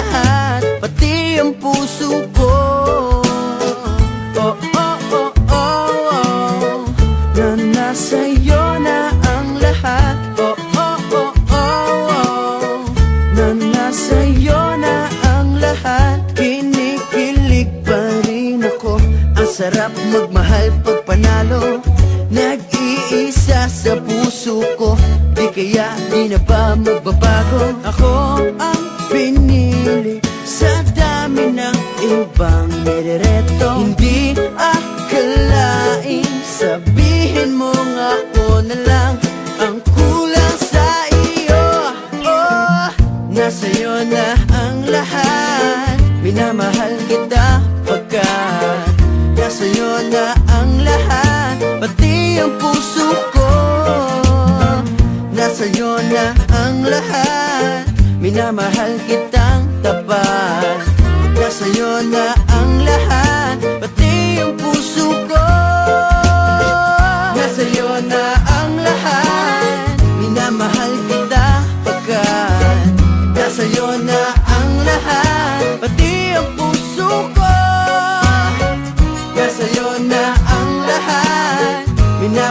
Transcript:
sarap magmahal pag panalo. Nag-iisa sa puso ko. Di kaya di na ba magbabago? Ako ang pinili Sa dami ng ibang nirereto. Hindi akalaing Sabihin mo nga ako na lang Ang kulang sa iyo. Oh, nasa'yo na ang lahat. Minamahal kita ang puso ko. Nasa'yo na ang lahat. Minamahal kitang tapat. Nasa'yo na